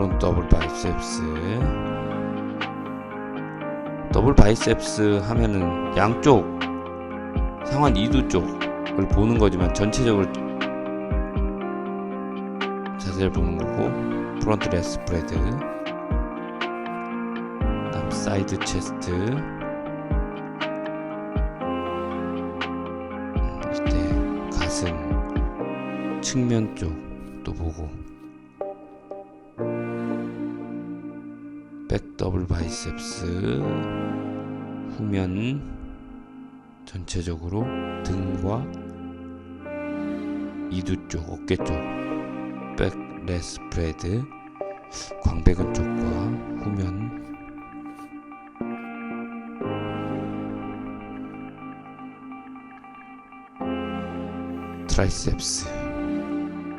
프론트 더블 바이셉스. 더블 바이셉스 하면은 양쪽 상완 이두 쪽을 보는 거지만 전체적으로 자세를 보는 거고 프론트 레스 스프레드 다음 사이드 체스트 음, 이때 가슴 측면 쪽또 보고 백 더블 바이셉스 후면 전체적으로 등과 이두 쪽 어깨 쪽 백 레스 프레드 광배근 쪽과 후면. 트라이셉스